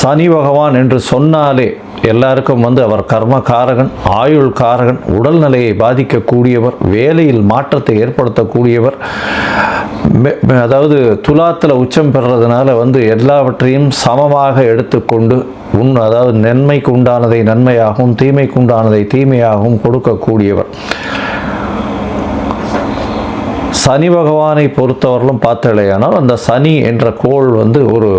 சனி பகவான் என்று சொன்னாலே எல்லாருக்கும் வந்து அவர் கர்ம காரகன் ஆயுள் காரகன் உடல்நிலையை பாதிக்கக்கூடியவர் வேலையில் மாற்றத்தை ஏற்படுத்தக்கூடியவர். அதாவது துலாத்தில் உச்சம் பெறுறதுனால வந்து எல்லாவற்றையும் சமமாக எடுத்துக்கொண்டு உன் அதாவது நன்மைக்கு உண்டானதை நன்மையாகவும் தீமைக்கு உண்டானதை தீமையாகவும் கொடுக்கக்கூடியவர். சனி பகவானை பொறுத்தவரையிலும் பார்த்தலையானால் அந்த சனி என்ற கோள் வந்து ஒரு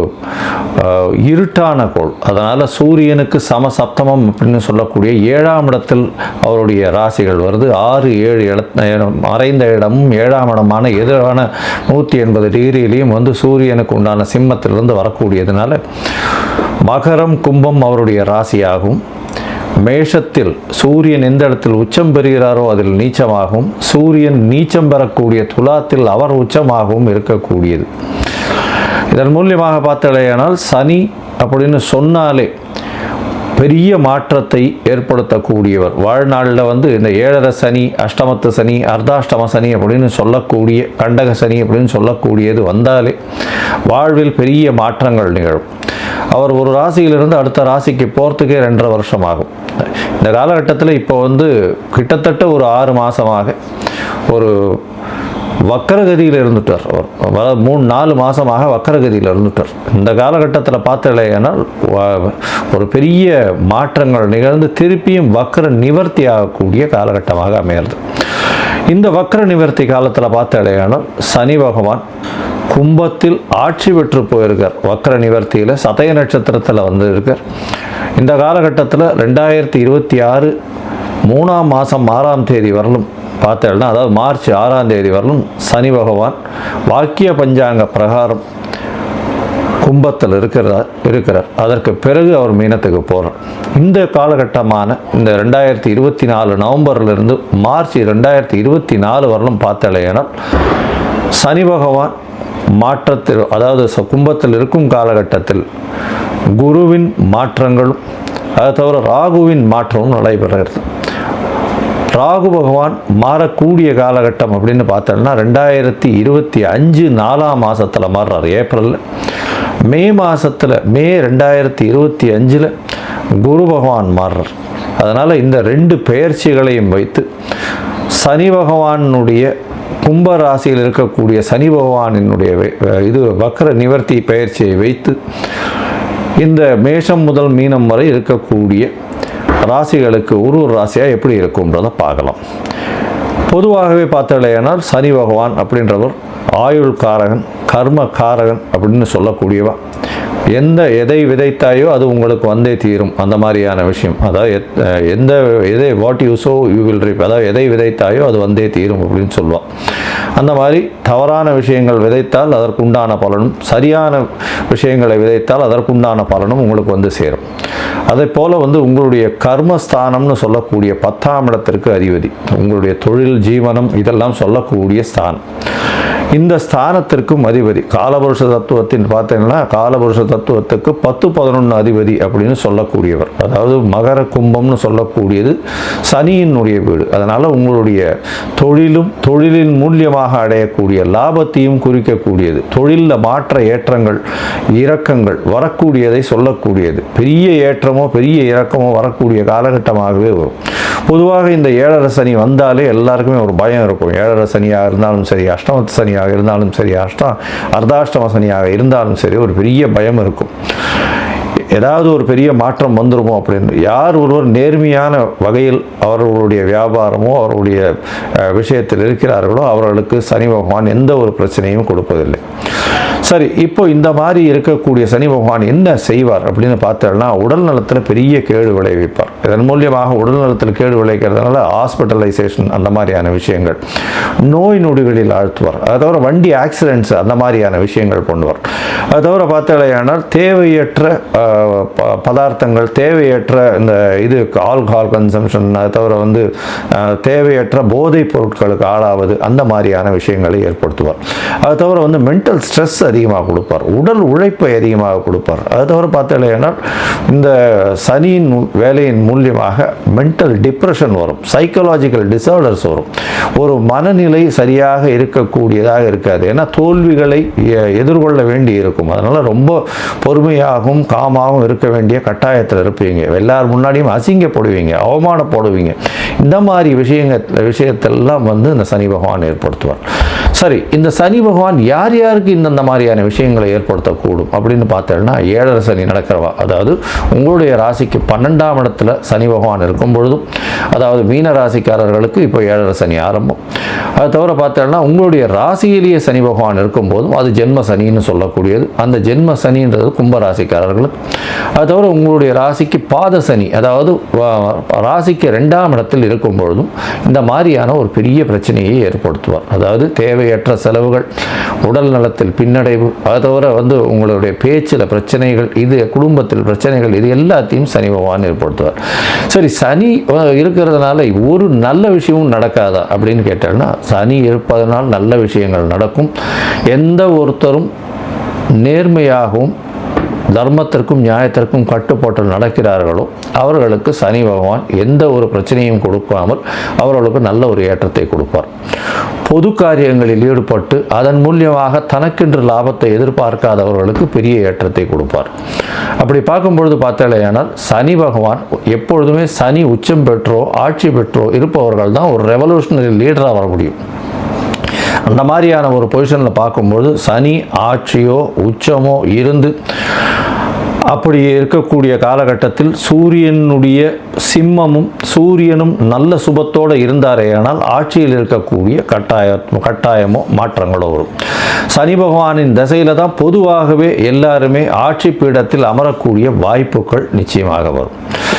இருட்டான கோள். அதனால் சூரியனுக்கு சம சப்தமம் அப்படின்னு சொல்லக்கூடிய ஏழாம் இடத்தில் அவருடைய ராசிகள் வருது. ஆறு ஏழு இட மறைந்த இடமும் ஏழாம் இடமான எதிரான நூற்றி எண்பது டிகிரியிலையும் வந்து சூரியனுக்கு உண்டான சிம்மத்திலிருந்து வரக்கூடியதுனால மகரம் கும்பம் அவருடைய ராசியாகும். மேஷத்தில் சூரியன் எந்த இடத்தில் உச்சம் பெறுகிறாரோ அதில் நீச்சமாகவும் சூரியன் நீச்சம் பெறக்கூடிய துலாத்தில் அவர் உச்சமாகவும் இருக்கக்கூடியது. இதன் மூலியமாக பார்த்தலையானால் சனி அப்படின்னு சொன்னாலே பெரிய மாற்றத்தை ஏற்படுத்தக்கூடியவர். வாழ்நாளில் வந்து இந்த ஏழரை சனி அஷ்டமத்து சனி அர்த்தாஷ்டம சனி அப்படின்னு சொல்லக்கூடிய கண்டக சனி அப்படின்னு சொல்லக்கூடியது வந்தாலே வாழ்வில் பெரிய மாற்றங்கள் நிகழும். அவர் ஒரு ராசியிலிருந்து அடுத்த ராசிக்கு போகிறதுக்கே ரெண்டரை வருஷம் ஆகும் இந்த காலகட்டத்தில் இப்போ வந்து கிட்டத்தட்ட ஒரு ஆறு மாதமாக ஒரு வக்கரகதியில் இருந்துட்டார். அவர் அதாவது மூணு நாலு மாதமாக வக்கரகதியில் இருந்துட்டார். இந்த காலகட்டத்தில் பார்த்தலையானால் ஒரு பெரிய மாற்றங்கள் நிகழ்ந்து திருப்பியும் வக்கர நிவர்த்தி ஆகக்கூடிய காலகட்டமாக அமையிறது இந்த வக்கர நிவர்த்தி காலத்தில் பார்த்தலையானால் சனி பகவான் கும்பத்தில் ஆட்சி பெற்று போயிருக்கார். வக்கர நிவர்த்தியில் சதய நட்சத்திரத்தில் வந்து இருக்கார் இந்த காலகட்டத்தில் ரெண்டாயிரத்தி இருபத்தி ஆறு மூணாம் மாதம் ஆறாம் தேதி வரலும் பார்த்தேன்னா அதாவது மார்ச் ஆறாம் தேதி வரலும் சனி பகவான் வாக்கிய பஞ்சாங்க பிரகாரம் கும்பத்தில் இருக்கிறார் இருக்கிறார். அதற்கு பிறகு அவர் மீனத்துக்கு போகிறார் இந்த காலகட்டமான இந்த ரெண்டாயிரத்தி இருபத்தி நாலு நவம்பர்லேருந்து மார்ச் ரெண்டாயிரத்தி இருபத்தி நாலு வரலும் பார்த்தலையானால் சனி பகவான் மாற்றத்தில் அதாவது ச- கும்பத்தில் இருக்கும் காலகட்டத்தில் குருவின் மாற்றங்களும் அதை தவிர ராகுவின் மாற்றமும் நடைபெறுகிறது. ராகு பகவான் மாறக்கூடிய காலகட்டம் அப்படின்னு பார்த்தோம்னா ரெண்டாயிரத்தி இருபத்தி அஞ்சு நாலாம் மாதத்தில் மாறுறார் ஏப்ரலில். மே மாதத்தில் மே ரெண்டாயிரத்தி இருபத்தி அஞ்சில் குரு பகவான் மாறுறார். அதனால் இந்த ரெண்டு பெயர்ச்சிகளையும் வைத்து சனி பகவானுடைய கும்ப ராசியில் இருக்கக்கூடிய சனி பகவானினுடைய இது வக்கர நிவர்த்தி பெயர்ச்சியை வைத்து இந்த மேஷம் முதல் மீனம் வரை இருக்கக்கூடிய ராசிகளுக்கு ஒரு ஒரு ராசியாக எப்படி இருக்கும்ன்றதை பார்க்கலாம். பொதுவாகவே பார்த்தாலேனால் சனி பகவான் அப்படின்றவர் ஆயுள் காரகன் கர்ம காரகன் அப்படின்னு சொல்லக்கூடியவா. எந்த எதை விதைத்தாயோ அது உங்களுக்கு வந்தே தீரும். அந்த மாதிரியான விஷயம். அதாவது எத்- எந்த எதை what you sow you will reap அதாவது எதை விதைத்தாயோ அது வந்தே தீரும் அப்படின்னு சொல்லுவான். அந்த மாதிரி தவறான விஷயங்கள் விதைத்தால் அதற்குண்டான பலனும் சரியான விஷயங்களை விதைத்தால் அதற்குண்டான பலனும் உங்களுக்கு வந்து சேரும். அதே போல் வந்து உங்களுடைய கர்மஸ்தானம்னு சொல்லக்கூடிய பத்தாம் இடத்திற்கு அதிபதி. உங்களுடைய தொழில் ஜீவனம் இதெல்லாம் சொல்லக்கூடிய ஸ்தானம். இந்த ஸ்தானத்திற்கும் அதிபதி. காலபுருஷ தத்துவத்தின் பார்த்தீங்கன்னா காலபுருஷ தத்துவத்துக்கு பத்து பதினொன்று அதிபதி அப்படின்னு சொல்லக்கூடியவர். அதாவது மகர கும்பம்னு சொல்லக்கூடியது சனியினுடைய வீடு. அதனால் உங்களுடைய தொழிலும் தொழிலின் மூலியமாக அடையக்கூடிய லாபத்தையும் குறிக்கக்கூடியது. தொழிலில் மாற்ற ஏற்றங்கள் இறக்கங்கள் வரக்கூடியதை சொல்லக்கூடியது. பெரிய ஏற்றமோ பெரிய இறக்கமோ வரக்கூடிய காலகட்டமாகவே வரும். பொதுவாக இந்த ஏழரை சனி வந்தாலே எல்லாருக்குமே ஒரு பயம் இருக்கும். ஏழரை சனியாக இருந்தாலும் சரி அஷ்டமத்து சனியாக இருந்தாலும் சரி அஷ்டம் அர்த்தாஷ்டம சனியாக இருந்தாலும் சரி ஒரு பெரிய பயம் இருக்கும். ஏதாவது ஒரு பெரிய மாற்றம் வந்துருமோ அப்படின்னு யார் ஒருவர் நேர்மையான வகையில் அவர்களுடைய வியாபாரமோ அவர்களுடைய விஷயத்தில் இருக்கிறார்களோ அவர்களுக்கு சனி பகவான் எந்த ஒரு பிரச்சனையும் கொடுப்பதில்லை. சரி இப்போ இந்த மாதிரி இருக்கக்கூடிய சனி பகவான் என்ன செய்வார் அப்படின்னு பார்த்தோம்னா உடல் நலத்தில் பெரிய கேடு விளைவிப்பார். இதன் மூலியமாக உடல் நலத்தில் கேடு விளைவிக்கிறதுனால ஹாஸ்பிட்டலைசேஷன் அந்த மாதிரியான விஷயங்கள் நோய் நொடிகளில் ஆழ்த்துவார். அதை தவிர வண்டி ஆக்சிடென்ட்ஸ் அந்த மாதிரியான விஷயங்கள் பண்ணுவார். அது தவிர பார்த்தலையானால் தேவையற்ற ப- பதார்த்தங்கள் தேவையற்ற இந்த இது ஆல்கஹால் கன்சம்ஷன் அதை தவிர வந்து தேவையற்ற போதைப் பொருட்களுக்கு ஆளாவது அந்த மாதிரியான விஷயங்களை ஏற்படுத்துவார். அது தவிர வந்து மென்டல் ஸ்ட்ரெஸ் அதிகமாக கொடுப்பார். உடல் உழைப்பை அதிகமாக கொடுப்பார். அது தவிர பார்த்தீங்கன்னா இந்த சனியின் வேலையின் மூலியமாக மென்டல் டிப்ரெஷன் வரும். சைக்கலாஜிக்கல் டிசார்டர்ஸ் வரும். ஒரு மனநிலை சரியாக இருக்கக்கூடியதாக இருக்காது. ஏன்னா தோல்விகளை எ- எதிர்கொள்ள வேண்டி இருக்கும். அதனால் ரொம்ப பொறுமையாகவும் காமாகவும் இருக்க வேண்டிய கட்டாயத்தில் இருப்பீங்க. எல்லார் முன்னாடியும் அசிங்கப்படுவீங்க அவமானப்படுவீங்க. இந்த மாதிரி விஷயங்கள் விஷயத்தெல்லாம் வந்து இந்த சனி பகவான் ஏற்படுத்துவார். சரி இந்த சனி பகவான் யார் யாருக்கு இந்தந்த மாதிரியான விஷயங்களை ஏற்படுத்தக்கூடும் அப்படின்னு பார்த்தோம்னா ஏழரை சனி நடக்கிறவா. அதாவது உங்களுடைய ராசிக்கு பன்னெண்டாம் இடத்துல சனி பகவான் இருக்கும் பொழுதும் அதாவது மீன ராசிக்காரர்களுக்கு இப்போ ஏழரை சனி ஆரம்பம். அது தவிர பார்த்தோம்னா உங்களுடைய ராசியிலேயே சனி பகவான் இருக்கும்போதும் அது ஜென்ம சனின்னு சொல்லக்கூடியது. அந்த ஜென்ம சனின்றது கும்ப ராசிக்காரர்களுக்கு அது தவிர உங்களுடைய ராசிக்கு பாத சனி அதாவது ராசிக்கு ரெண்டாம் இடத்தில் இருக்கும் பொழுதும் இந்த மாதிரியான ஒரு பெரிய பிரச்சனையை ஏற்படுத்துவார். அதாவது தேவை தேவையற்ற செலவுகள் உடல் நலத்தில் பின்னடைவு அது தவிர வந்து உங்களுடைய பேச்சில் பிரச்சனைகள் இது குடும்பத்தில் பிரச்சனைகள் இது எல்லாத்தையும் சனி பகவான் ஏற்படுத்துவார். சரி சனி இருக்கிறதுனால ஒரு நல்ல விஷயமும் நடக்காதா அப்படின்னு கேட்டோம்னா சனி இருப்பதனால் நல்ல விஷயங்கள் நடக்கும். எந்த ஒருத்தரும் நேர்மையாகவும் தர்மத்திற்கும் நியாயத்திற்கும் கட்டுப்பாட்டு நடக்கிறார்களோ அவர்களுக்கு சனி பகவான் எந்த ஒரு பிரச்சனையும் கொடுக்காமல் அவர்களுக்கு நல்ல ஒரு ஏற்றத்தை கொடுப்பார். பொது காரியங்களில் ஈடுபட்டு அதன் மூலியமாக தனக்கென்று லாபத்தை எதிர்பார்க்காதவர்களுக்கு பெரிய ஏற்றத்தை கொடுப்பார். அப்படி பார்க்கும்பொழுது பார்த்தாலேயானால் சனி பகவான் எப்பொழுதுமே சனி உச்சம் பெற்றோ ஆட்சி பெற்றோ இருப்பவர்கள் தான் ஒரு ரெவல்யூஷனரி லீடராக வர முடியும். அந்த மாதிரியான ஒரு பொசிஷனில் பார்க்கும்பொழுது சனி ஆட்சியோ உச்சமோ இருந்து அப்படி இருக்கக்கூடிய காலகட்டத்தில் சூரியனுடைய சிம்மமும் சூரியனும் நல்ல சுபத்தோடு இருந்தாரேயானால் ஆட்சியில் இருக்கக்கூடிய கட்டாய கட்டாயமோ மாற்றங்களோ வரும். சனி பகவானின் தசையில் தான் பொதுவாகவே எல்லாருமே ஆட்சி பீடத்தில் அமரக்கூடிய வாய்ப்புகள் நிச்சயமாக வரும்.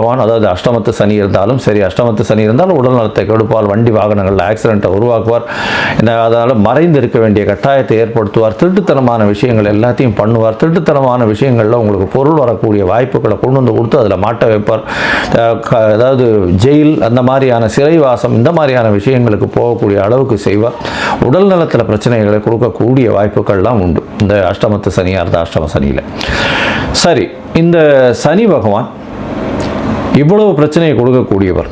பகவான் அதாவது அஷ்டமத்து சனி இருந்தாலும் சரி அஷ்டமத்து சனி இருந்தாலும் உடல் நலத்தை கெடுப்பால் வண்டி வாகனங்களில் ஆக்சிடென்ட்டை உருவாக்குவார். என்ன அதனால் மறைந்து இருக்க வேண்டிய கட்டாயத்தை ஏற்படுத்துவார் திருட்டுத்தனமான விஷயங்கள் எல்லாத்தையும் பண்ணுவார். திருட்டுத்தனமான விஷயங்களில் உங்களுக்கு பொருள் வரக்கூடிய வாய்ப்புகளை கொண்டு வந்து கொடுத்து அதில் மாட்ட வைப்பார். க- அதாவது ஜெயில் அந்த மாதிரியான சிறைவாசம் இந்த மாதிரியான விஷயங்களுக்கு போகக்கூடிய அளவுக்கு செய்வார். உடல் நலத்தில் பிரச்சனைகளை கொடுக்கக்கூடிய வாய்ப்புகள்லாம் உண்டு. இந்த அஷ்டமத்து சனியாக இருந்தால் அஷ்டம சனியில். சரி இந்த சனி பகவான் இவ்வளவு பிரச்சனையை கொடுக்கக்கூடியவர்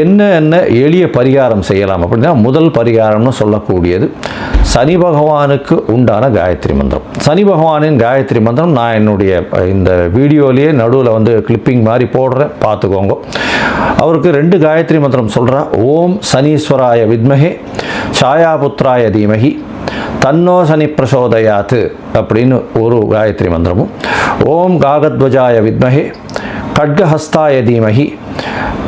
என்ன என்ன எளிய பரிகாரம் செய்யலாம் அப்படின்னா முதல் பரிகாரம்னு சொல்லக்கூடியது சனி பகவானுக்கு உண்டான காயத்ரி மந்திரம். சனி பகவானின் காயத்ரி மந்திரம் நான் என்னுடைய இந்த வீடியோலேயே நடுவில் வந்து கிளிப்பிங் மாதிரி போடுறேன். பார்த்துக்கோங்க. அவருக்கு ரெண்டு காயத்ரி மந்திரம் சொல்கிறா ஓம் சனீஸ்வராய வித்மகே சாயாபுத்ராய தீமகி தன்னோ சனி பிரசோதயாத்து அப்படின்னு ஒரு காயத்ரி மந்திரமும். ஓம் காகத்வஜாய வித்மகே கட்கஹஸ்தாய தீமகி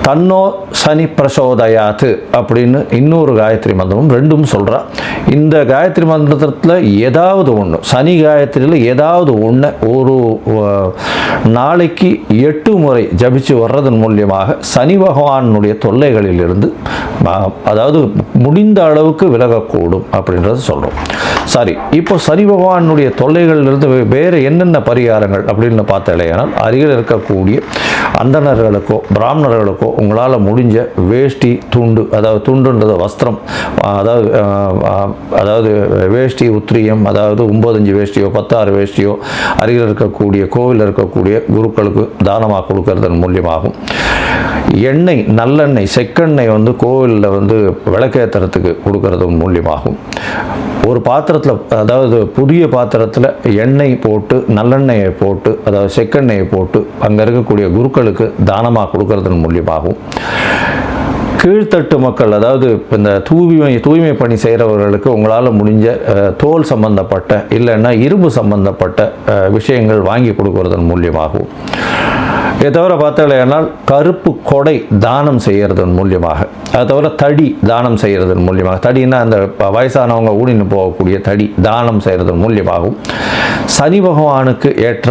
தன்னோ சனி பிரசோதயாத்து அப்படின்னு இன்னொரு காயத்ரி மந்திரமும் ரெண்டும் சொல்கிறா இந்த காயத்ரி மந்திரத்தில் ஏதாவது ஒன்று சனி காயத்ரியில் ஏதாவது ஒன்று ஒரு நாளைக்கு எட்டு முறை ஜபிச்சு வர்றதன் மூலியமாக சனி பகவானுடைய தொல்லைகளிலிருந்து அதாவது முடிந்த அளவுக்கு விலகக்கூடும் அப்படின்றத சொல்கிறோம் சரி இப்போ சனி பகவானுடைய தொல்லைகளிலிருந்து வேறு என்னென்ன பரிகாரங்கள் அப்படின்னு பார்த்தாலேயானால் அருகில் இருக்கக்கூடிய அந்தணர்களுக்கோ பிராமணர்களுக்கோ உங்களால் முடிஞ்ச வேஷ்டி துண்டு அதாவது துண்டுன்றது வஸ்திரம் அதாவது அதாவது வேஷ்டி உத்திரியம் அதாவது ஒம்பதஞ்சு வேஷ்டியோ பத்தாறு வேஷ்டியோ அருகில் இருக்கக்கூடிய கோவிலில் இருக்கக்கூடிய குருக்களுக்கு தானமாக கொடுக்கறதன் மூலியமாகும். எண்ணெய் நல்லெண்ணெய் செக்கெண்ணெய் வந்து கோவிலில் வந்து விளக்கேற்றுறதுக்கு கொடுக்கறது மூலியமாகும். ஒரு பாத்திரத்தில் அதாவது புதிய பாத்திரத்தில் எண்ணெய் போட்டு நல்லெண்ணெயை போட்டு அதாவது செக்கெண்ணெயை போட்டு அங்கே இருக்கக்கூடிய குருக்களுக்கு தானமாக கொடுக்கறதன் மூலியமாகும். கீழ்த்தட்டு மக்கள் அதாவது இந்த தூய்மை தூய்மை பணி செய்கிறவர்களுக்கு உங்களால் முடிஞ்ச தோல் சம்பந்தப்பட்ட இல்லைன்னா இரும்பு சம்பந்தப்பட்ட விஷயங்கள் வாங்கி கொடுக்கறதன் மூலியமாகவும் இதை தவிர பார்த்தாலேனால் கருப்பு கொடை தானம் செய்கிறதன் மூலியமாக அதை தவிர தடி தானம் செய்கிறதன் மூலியமாக தடின்னா அந்த வயசானவங்க ஊடின்னு போகக்கூடிய தடி தானம் செய்கிறதன் மூலியமாகவும் சனி பகவானுக்கு ஏற்ற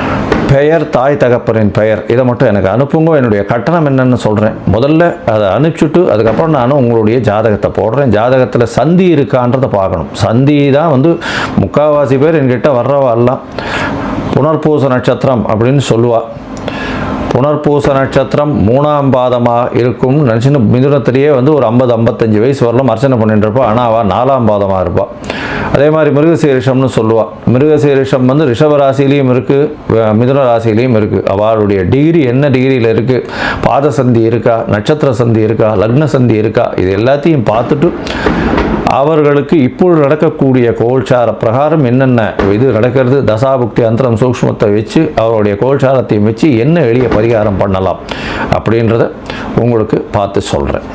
பெயர் தாய் தகப்பனின் பெயர். இதை மட்டும் எனக்கு அனுப்புங்க. என்னுடைய கட்டணம் என்னென்னு சொல்கிறேன் முதல்ல அதை அனுப்பிச்சுட்டு அதுக்கப்புறம் நான் உங்களுடைய ஜாதகத்தை போடுறேன். ஜாதகத்தில் சந்தி இருக்கான்றதை பார்க்கணும். சந்தி தான் வந்து முக்கால்வாசி பேர் என்கிட்ட வர்றவா எல்லாம் புனர்பூச நட்சத்திரம் அப்படின்னு சொல்லுவாள் புனர்பூச நட்சத்திரம் மூணாம் பாதமாக இருக்கும். நினச்சின்னு மிதுனத்திலேயே வந்து ஒரு ஐம்பது ஐம்பத்தஞ்சு வயசு வரலாம் அர்ச்சனை பண்ணிட்டு ஆனால் அவள் நாலாம் பாதமாக இருப்பாள் அதே மாதிரி மிருகசீரிஷம்னு சொல்லுவாள் மிருகசீரிஷம் வந்து ரிஷப ராசிலையும் இருக்குது மிதுன ராசிலையும் இருக்குது அவளுடைய டிகிரி என்ன டிகிரியில் இருக்குது பாத சந்தி இருக்கா? நட்சத்திர சந்தி இருக்கா? லக்ன சந்தி இருக்கா? இது எல்லாத்தையும் பார்த்துட்டு அவர்களுக்கு இப்பொழுது நடக்கக்கூடிய கோல்சார பிரகாரம் என்னென்ன? இது நடக்கிறது. தசாபுக்தி அந்தரம் சூக்ஷ்மத்தை வச்சு அவருடைய கோல்சாரத்தையும் வச்சு என்ன எளிய பரிகாரம் பண்ணலாம் அப்படின்றத உங்களுக்கு பார்த்து சொல்கிறேன்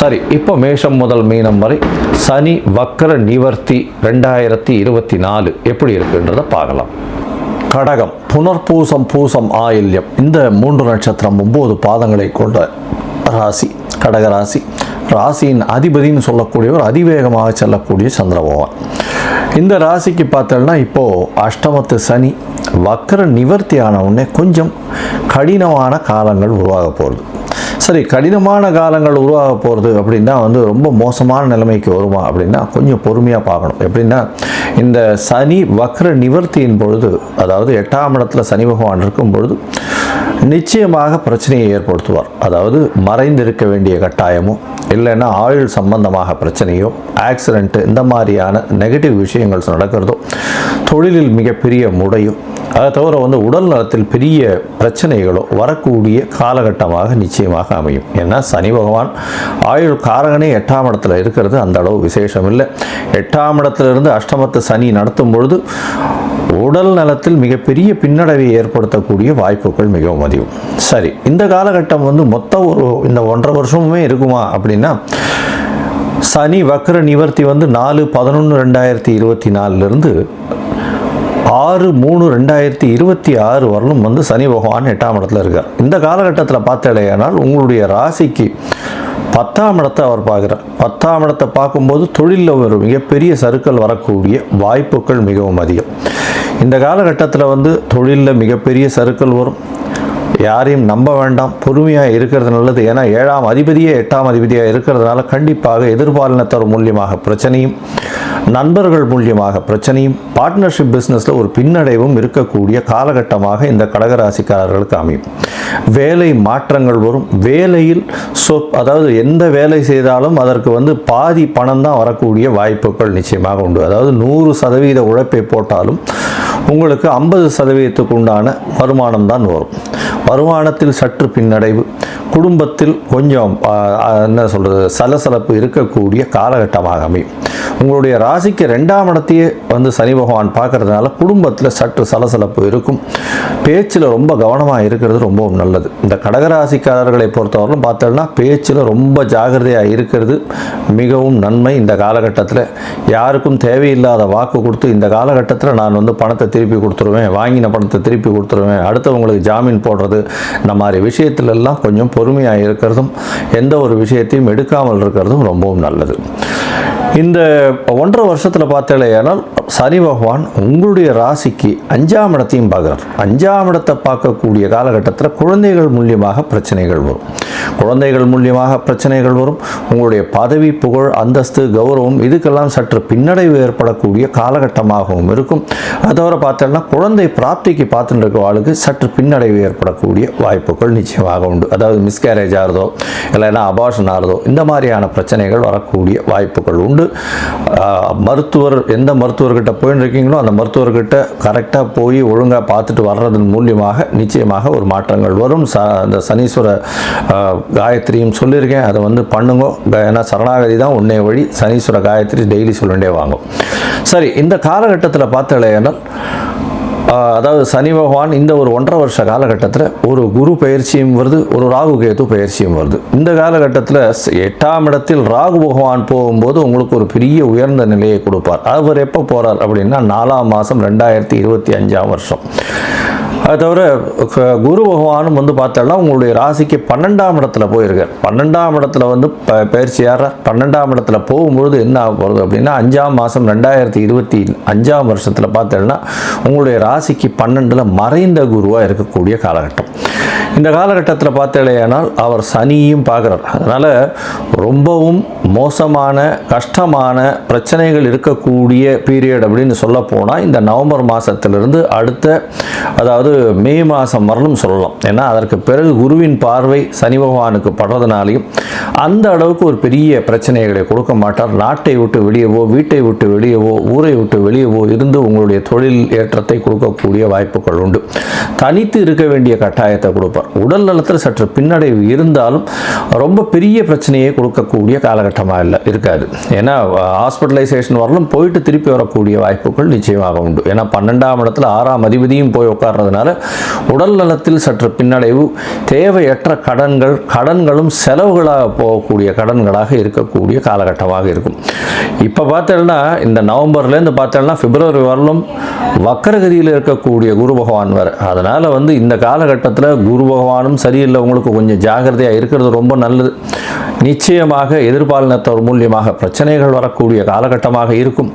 சரி இப்போ மேஷம் முதல் மீனம் வரை சனி வக்கர நிவர்த்தி ரெண்டாயிரத்தி இருபத்தி நாலு எப்படி இருக்குன்றதை பார்க்கலாம். கடகம் புனர்பூசம் பூசம் ஆயில்யம். இந்த மூன்று நட்சத்திரம் ஒன்பது பாதங்களை கொண்ட ராசி கடக ராசி. ராசியின் அதிபதின்னு சொல்லக்கூடியவர் அதிவேகமாக செல்லக்கூடிய சந்திர பகவான் இந்த ராசிக்கு பார்த்தோம்னா இப்போது அஷ்டமத்து சனி வக்கர நிவர்த்தி ஆனவுடனே கொஞ்சம் கடினமான காலங்கள் உருவாக போகிறது சரி கடினமான காலங்கள் உருவாக போகிறது அப்படின்னா வந்து ரொம்ப மோசமான நிலைமைக்கு வருமா அப்படின்னா கொஞ்சம் பொறுமையாக பார்க்கணும். எப்படின்னா இந்த சனி வக்ர நிவர்த்தியின் பொழுது அதாவது எட்டாம் இடத்துல சனி பகவான் இருக்கும் பொழுது நிச்சயமாக பிரச்சனையை ஏற்படுத்துவார். அதாவது மறைந்திருக்க வேண்டிய கட்டாயமோ இல்லைன்னா ஆயுள் சம்பந்தமாக பிரச்சனையோ ஆக்சிடென்ட்டு இந்த மாதிரியான நெகட்டிவ் விஷயங்கள் நடக்கிறதோ தொழிலில் மிகப்பெரிய முடையும் அதை தவிர வந்து உடல் நலத்தில் பெரிய பிரச்சனைகளோ வரக்கூடிய காலகட்டமாக நிச்சயமாக அமையும். ஏன்னா சனி பகவான் ஆயுள் காரகனே எட்டாம் இடத்துல இருக்கிறது அந்த அளவு விசேஷம் இல்லை. எட்டாம் இடத்துலேருந்து அஷ்டமத்து சனி நடத்தும் பொழுது உடல் நலத்தில் மிகப்பெரிய பின்னடைவை ஏற்படுத்தக்கூடிய வாய்ப்புகள் மிகவும் அதிகம். சரி இந்த காலகட்டம் வந்து மொத்த ஒரு இந்த ஒன்றரை வருஷமுமே இருக்குமா அப்படின்னா சனி வக்ர நிவர்த்தி வந்து நாலு பதினொன்று ரெண்டாயிரத்தி இருபத்தி நாலுலேருந்து ஆறு மூணு ரெண்டாயிரத்தி இருபத்தி ஆறு வரலும் வந்து சனி பகவான் எட்டாம் இடத்துல இருக்கார். இந்த காலகட்டத்தில் பார்த்தடையானால் உங்களுடைய ராசிக்கு பத்தாம் இடத்தை அவர் பார்க்குறார். பத்தாம் இடத்தை பார்க்கும்போது தொழிலில் ஒரு மிகப்பெரிய சறுக்கல் வரக்கூடிய வாய்ப்புகள் மிகவும் அதிகம். இந்த காலகட்டத்தில் வந்து தொழிலில் மிகப்பெரிய சருக்கள் வரும். யாரையும் நம்ப வேண்டாம் பொறுமையாக இருக்கிறது நல்லது. ஏன்னா ஏழாம் அதிபதியே எட்டாம் அதிபதியாக இருக்கிறதுனால கண்டிப்பாக எதிர்பாலினத்தவர் மூலியமாக பிரச்சனையும் நண்பர்கள் மூலியமாக பிரச்சனையும் பார்ட்னர்ஷிப் பிஸ்னஸில் ஒரு பின்னடைவும் இருக்கக்கூடிய காலகட்டமாக இந்த கடகராசிக்காரர்களுக்கு அமையும். வேலை மாற்றங்கள் வரும். வேலையில் சொ அதாவது எந்த வேலை செய்தாலும் அதற்கு வந்து பாதி பணம் தான் வரக்கூடிய வாய்ப்புகள் நிச்சயமாக உண்டு. அதாவது நூறு சதவீத உழைப்பை போட்டாலும் உங்களுக்கு ஐம்பது சதவீதத்துக்கு உண்டான வருமானம் தான் வரும். வருமானத்தில் சற்று பின்னடைவு. குடும்பத்தில் கொஞ்சம் என்ன சொல்கிறது சலசலப்பு இருக்கக்கூடிய காலகட்டமாக அமையும். உங்களுடைய ராசிக்கு ரெண்டாம் இடத்தையே வந்து சனி பகவான் பார்க்கறதுனால குடும்பத்தில் சற்று சலசலப்பு இருக்கும். பேச்சில் ரொம்ப கவனமாக இருக்கிறது ரொம்பவும் நல்லது. இந்த கடகராசிக்காரர்களை பொறுத்தவரையிலும் பார்த்தோம்னா பேச்சில் ரொம்ப ஜாகிரதையாக இருக்கிறது மிகவும் நன்மை. இந்த காலகட்டத்தில் யாருக்கும் தேவையில்லாத வாக்கு கொடுத்து இந்த காலகட்டத்தில் நான் வந்து பணத்தை திருப்பி கொடுத்துருவேன் வாங்கின பணத்தை திருப்பி கொடுத்துருவேன் அடுத்தவங்களுக்கு ஜாமீன் போடுறது இந்த மாதிரி விஷயத்துலெல்லாம் கொஞ்சம் பொறுமையாக இருக்கிறதும் எந்த ஒரு விஷயத்தையும் எடுக்காமல் இருக்கிறதும் ரொம்பவும் நல்லது. இந்த ஒன்றரை வருஷத்தில் பார்த்தாலேயானால் சனி பகவான் உங்களுடைய ராசிக்கு அஞ்சாம் இடத்தையும் பார்க்குறார். அஞ்சாம் இடத்தை பார்க்கக்கூடிய காலகட்டத்தில் குழந்தைகள் மூலியமாக பிரச்சனைகள் வரும். குழந்தைகள் மூலியமாக பிரச்சனைகள் வரும். உங்களுடைய பதவி புகழ் அந்தஸ்து கௌரவம் இதுக்கெல்லாம் சற்று பின்னடைவு ஏற்படக்கூடிய காலகட்டமாகவும் இருக்கும். அது தவிர பார்த்தோம்னா குழந்தை பிராப்திக்கு பார்த்துட்டு இருக்க ஆளுக்கு சற்று பின்னடைவு ஏற்படக்கூடிய வாய்ப்புகள் நிச்சயமாக உண்டு. அதாவது மிஸ்கேரேஜ் ஆகிறதோ இல்லைன்னா அபாஷன் ஆகிறதோ இந்த மாதிரியான பிரச்சனைகள் வரக்கூடிய வாய்ப்புகள் உண்டு. ஆஹ், மருத்துவர் எந்த மருத்துவர்கிட்ட போயின்னு இருக்கீங்களோ அந்த மருத்துவர்கிட்ட கரெக்டாக போய் ஒழுங்காக பார்த்துட்டு வர்றதன் மூலியமாக நிச்சயமாக ஒரு மாற்றங்கள் வரும். ச அந்த சனீஸ்வர காயத்ரியும் சொல்லியிருக்கேன். அதை வந்து பண்ணுங்க. ஏன்னா சரணாகதி தான் உன்னே வழி சனீஸ்வர காயத்ரி டெய்லி சொல்லிட்டே வாங்கும். சரி இந்த காலகட்டத்தில் பார்த்தாலேனால் அதாவது சனி பகவான் இந்த ஒரு ஒன்றரை வருஷ காலகட்டத்தில் ஒரு குரு பயிற்சியும் வருது ஒரு ராகு கேது பயிற்சியும் வருது. இந்த காலகட்டத்தில் எட்டாம் இடத்தில் ராகு பகவான் போகும்போது உங்களுக்கு ஒரு பெரிய உயர்ந்த நிலையை கொடுப்பார். அவர் எப்போ போகிறார் அப்படின்னா நாலாம் மாதம் ரெண்டாயிரத்தி இருபத்தி அஞ்சாம் வருஷம். அது தவிர க- குரு பகவானும் வந்து பார்த்தோம்னா உங்களுடைய ராசிக்கு பன்னெண்டாம் இடத்துல போயிருக்கார். பன்னெண்டாம் இடத்துல வந்து ப பயிற்சியார் பன்னெண்டாம் இடத்துல போகும்பொழுது என்ன ஆக போகிறது அப்படின்னா அஞ்சாம் மாதம் ரெண்டாயிரத்தி இருபத்தி அஞ்சாம் வருஷத்தில் பார்த்தோம்னா உங்களுடைய ராசிக்கு பன்னெண்டில் மறைந்த குருவாக இருக்கக்கூடிய காலகட்டம். இந்த காலகட்டத்தில் பார்த்தேனால் அவர் சனியும் பார்க்குறார். அதனால் ரொம்பவும் மோசமான கஷ்டமான பிரச்சனைகள் இருக்கக்கூடிய பீரியட் அப்படின்னு சொல்ல போனால் இந்த நவம்பர் மாதத்திலிருந்து அடுத்த அதாவது மே மாதம் வரலும் சொல்லலாம். ஏன்னா அதற்கு பிறகு குருவின் பார்வை சனி பகவானுக்கு படுறதுனாலையும் அந்த அளவுக்கு ஒரு பெரிய பிரச்சனைகளை கொடுக்க மாட்டார். நாட்டை விட்டு வெளியவோ வீட்டை விட்டு வெளியவோ ஊரை விட்டு வெளியவோ இருந்து உங்களுடைய தொழில் ஏற்றத்தை கொடுக்கக்கூடிய வாய்ப்புகள் உண்டு. தனித்து இருக்க வேண்டிய கட்டாயத்தை கொடுப்பார். உடல் நலத்தில் சற்று பின்னடைவு இருந்தாலும் ரொம்ப பெரிய பிரச்சனையை கொடுக்கக்கூடிய காலகட்டமாக இல்லை இருக்காது. ஏன்னா ஹாஸ்பிட்டலைசேஷன் வரலும் போயிட்டு திருப்பி வரக்கூடிய வாய்ப்புகள் நிச்சயமாக உண்டு. ஏன்னா பன்னெண்டாம் இடத்துல ஆறாம் அதிபதியும் போய் உட்கார்றதுனால உடல் நலத்தில் சற்று பின்னடைவு தேவையற்ற கடன்கள் கடன்களும் செலவுகளாக போகக்கூடிய கடன்களாக இருக்கக்கூடிய காலகட்டமாக இருக்கும். இப்போ பார்த்தோம்னா இந்த நவம்பர்லேருந்து பார்த்தோம்னா பிப்ரவரி வரலும் வக்கரகதியில் இருக்கக்கூடிய குரு பகவான் வர. அதனால் வந்து இந்த காலகட்டத்தில் குரு பகவானும் சரியில்லை. உங்களுக்கு கொஞ்சம் ஜாகிரதையாக இருக்கிறது ரொம்ப நல்லது. நிச்சயமாக எதிர்பாலினத்தவர் மூலியமாக பிரச்சனைகள் வரக்கூடிய காலகட்டமாக இருக்கும்.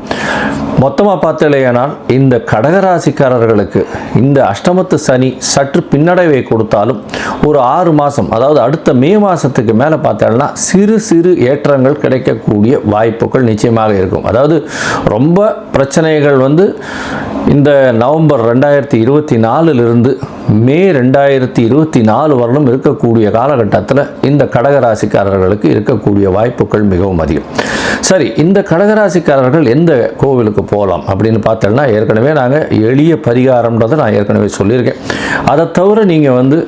மொத்தமாக பார்த்தலையானால் இந்த கடகராசிக்காரர்களுக்கு இந்த அஷ்டமத்து சனி சற்று பின்னடைவை கொடுத்தாலும் ஒரு ஆறு மாதம் அதாவது அடுத்த மே மாதத்துக்கு மேலே பார்த்தோம்னா சிறு சிறு ஏற்றங்கள் கிடைக்கக்கூடிய வாய்ப்புகள் நிச்சயமாக இருக்கும். அதாவது ரொம்ப பிரச்சனைகள் வந்து இந்த நவம்பர் ரெண்டாயிரத்தி இருபத்தி நாலுலேருந்து மே ரெண்டாயிரத்தி இருபத்தி நாலு வருடம் இருக்கக்கூடிய காலகட்டத்தில் இந்த கடகராசிக்காரர்களுக்கு இருக்கக்கூடிய வாய்ப்புகள் மிகவும் அதிகம். சரி இந்த கடகராசிக்காரர்கள் எந்த கோவிலுக்கு போகலாம் அப்படின்னு பார்த்தோம்னா ஏற்கனவே நாங்கள் எளிய பரிகாரம்ன்றதை நான் ஏற்கனவே சொல்லியிருக்கேன். அதை தவிர நீங்கள் வந்து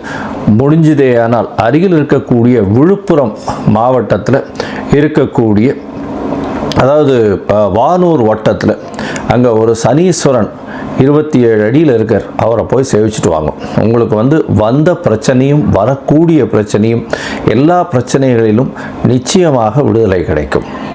முடிஞ்சதேயானால் அருகில் இருக்கக்கூடிய விழுப்புரம் மாவட்டத்தில் இருக்கக்கூடிய அதாவது வானூர் வட்டத்தில் அங்கே ஒரு சனீஸ்வரன் இருபத்தி ஏழு அடியில் இருக்கார். அவரை போய் சேவிச்சுட்டு வாங்க. உங்களுக்கு வந்து வந்த பிரச்சனையும் வரக்கூடிய பிரச்சனையும் எல்லா பிரச்சனைகளிலும் நிச்சயமாக விடுதலை கிடைக்கும்.